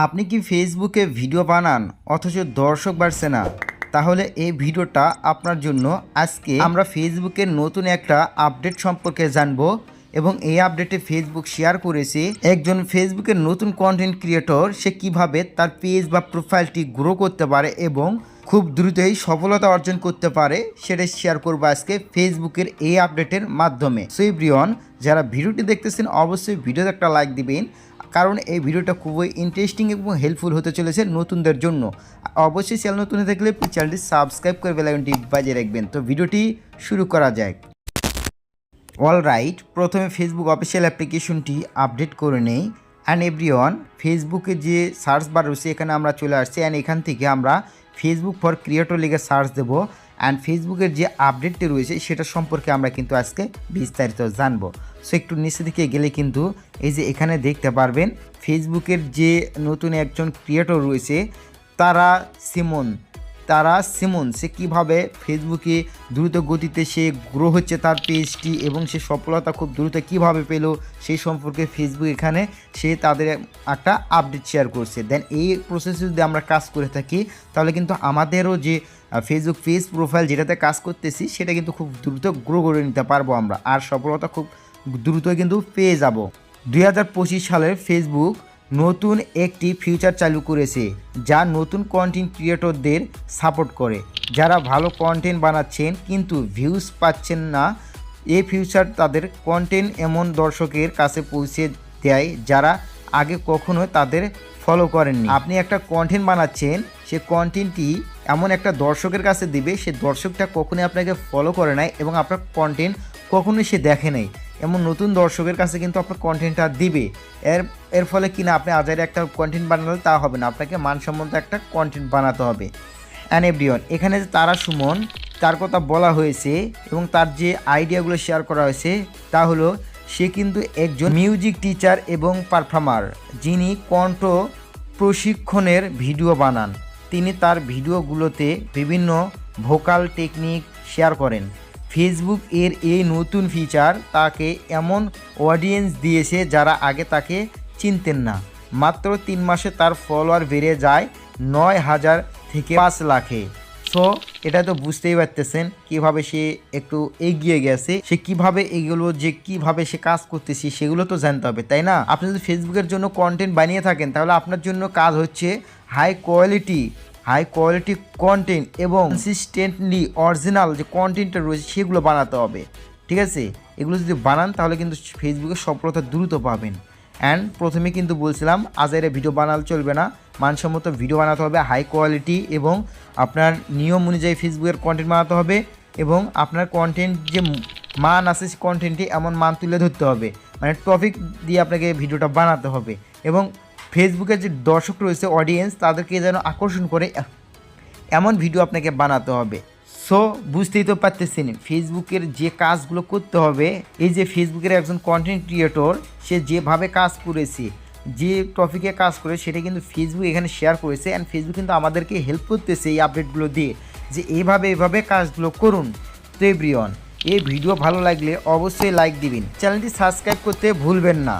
আপনি কি ফেসবুকে ভিডিও বানান অথচ দর্শক বাড়ছে না? তাহলে এই ভিডিওটা আপনার জন্য আজকে আমরা ফেসবুকের নতুন একটা আপডেট সম্পর্কে জানব এবং এই আপডেটে ফেসবুক শেয়ার করেছে একজন ফেসবুকের নতুন কন্টেন্ট ক্রিয়েটর সে কীভাবে তার পেজ বা প্রোফাইলটি গ্রো করতে পারে এবং খুব দ্রুতই সফলতা অর্জন করতে পারে, সেটা শেয়ার করব আজকে ফেসবুকের এই আপডেটের মাধ্যমে। সো ব্রিয়ন যারা ভিডিওটি দেখতেছেন, অবশ্যই ভিডিওতে একটা লাইক দিবেন। কারণ এই ভিডিওটা খুবই ইন্টারেস্টিং এবং হেল্পফুল হতে চলেছে নতুনদের জন্য। অবশ্যই চ্যানেল নতুন হয়ে থাকলে চ্যানেলটি সাবস্ক্রাইব করে বেলাইনটি বাজিয়ে রাখবেন। তো ভিডিওটি শুরু করা যাক। অল রাইট প্রথমে ফেসবুক অফিসিয়াল অ্যাপ্লিকেশনটি আপডেট করে নেই। অ্যান্ড এভরিওয়ান ফেসবুকে যে সার্চ বার রয়েছে, এখানে আমরা চলে আসছি। অ্যান্ড এখান থেকে আমরা ফেসবুক ফর ক্রিয়েটর লিগে সার্চ দেবো। অ্যান্ড ফেসবুকের যে আপডেটটি রয়েছে, সেটা সম্পর্কে আমরা কিন্তু আজকে বিস্তারিত জানব। সো একটু নিচে দিকে গেলে কিন্তু এই যে এখানে দেখতে পারবেন ফেসবুকের যে নতুন একজন ক্রিয়েটর রয়েছে, তারা সিমন তারা সিমন সে কীভাবে ফেসবুকে দ্রুত গতিতে সে গ্রো হচ্ছে তার পেজটি এবং সে সফলতা খুব দ্রুত কীভাবে পেল, সেই সম্পর্কে ফেসবুক এখানে সে তাদের একটা আপডেট শেয়ার করছে। দেন এই প্রসেসে যদি আমরা কাজ করে থাকি, তাহলে কিন্তু আমাদেরও যে ফেসবুক পেজ প্রোফাইল যেটাতে কাজ করতেছি, সেটা কিন্তু খুব দ্রুত গ্রো করে নিতে পারব আমরা। আর সফলতা খুব দ্রুত কিন্তু পেয়ে যাব। দু হাজার পঁচিশ সালের ফেসবুক নতুন একটি ফিউচার চালু করেছে, যা নতুন কন্টেন্ট ক্রিয়েটরদের সাপোর্ট করে। যারা ভালো কন্টেন্ট বানাচ্ছেন, কিন্তু ভিউজ পাচ্ছেন না এই ফিউচার তাদের কন্টেন্ট এমন দর্শকের কাছে পৌঁছে দেয়, যারা আগে কখনো তাদের ফলো করেননি। আপনি একটা কন্টেন্ট বানাচ্ছেন, সে কন্টেন্টটি এমন একটা দর্শকের কাছে দিবে, সে দর্শকটা কখনোই আপনাকে ফলো করে নাই এবং আপনার কন্টেন্ট কখনোই সে দেখে নাই। এমন নতুন দর্শকের কাছে কিন্তু আপনার কন্টেন্টটা দিবে। এর এর ফলে কিনা আপনি আজারে একটা কন্টেন্ট বানালে তা হবে না, আপনাকে মানসম্মত একটা কন্টেন্ট বানাতে হবে। অ্যান্ড এভরিওয়ান এখানে যে তারা সুমন, তার কথা বলা হয়েছে এবং তার যে আইডিয়াগুলো শেয়ার করা হয়েছে, তা হলো সে কিন্তু একজন মিউজিক টিচার এবং পারফর্মার যিনি কণ্ঠ প্রশিক্ষণের ভিডিও বানান। তিনি তার ভিডিওগুলোতে বিভিন্ন ভোকাল টেকনিক শেয়ার করেন। ফেসবুক এর এই নতুন ফিচার তাকে এমন অডিয়েন্স দিয়েছে যারা আগে তাকে চিনতেন না। মাত্র তিন মাসে তার ফলোয়ার বেড়ে যায় নয় হাজার থেকে পাঁচ লাখে। সো এটা তো বুঝতেই পারতেছেন কীভাবে সে একটু এগিয়ে গেছে, সে কীভাবে এগুলো যে কীভাবে সে কাজ করতেছে সেগুলো তো জানতে হবে, তাই না? আপনি যদি ফেসবুকের জন্য কন্টেন্ট বানিয়ে থাকেন, তাহলে আপনার জন্য কাজ হচ্ছে high quality high quality content এবং কনসিস্টেন্টলি অরিজিনাল যে কন্টেন্টটা রয়েছে সেগুলো বানাতে হবে। ঠিক আছে? এগুলো যদি বানান তাহলে কিন্তু ফেসবুকে সফলতা দ্রুত পাবেন। অ্যান্ড প্রথমে কিন্তু বলছিলাম আজারে ভিডিও বানালে চলবে না। মানসম্মত ভিডিও বানাতে হবে হাই কোয়ালিটি এবং আপনার নিয়ম অনুযায়ী ফেসবুকের কন্টেন্ট বানাতে হবে এবং আপনার কন্টেন্ট যে মান আছে সেই কন্টেন্টটি এমন মান তুলে ধরতে হবে। মানে টপিক দিয়ে আপনাকে ভিডিওটা বানাতে হবে এবং ফেসবুকের যে দর্শক রয়েছে অডিয়েন্স তাদেরকে যেন আকর্ষণ করে এমন ভিডিও আপনাকে বানাতে হবে। সো বুঝতেই তো পারতেছেন, ফেসবুকের যে কাজগুলো করতে হবে, এই যে ফেসবুকের একজন কন্টেন্ট ক্রিয়েটর সে যেভাবে কাজ করেছে, যে টপিকে কাজ করে, সেটা কিন্তু ফেসবুক এখানে শেয়ার করেছে অ্যান্ড ফেসবুক কিন্তু আমাদেরকে হেল্প করতেছে এই আপডেটগুলো দিয়ে যে এইভাবে এইভাবে কাজগুলো করুন। তো এভরিওয়ান এই ভিডিও ভালো লাগলে অবশ্যই লাইক দিবেন। চ্যানেলটি সাবস্ক্রাইব করতে ভুলবেন না।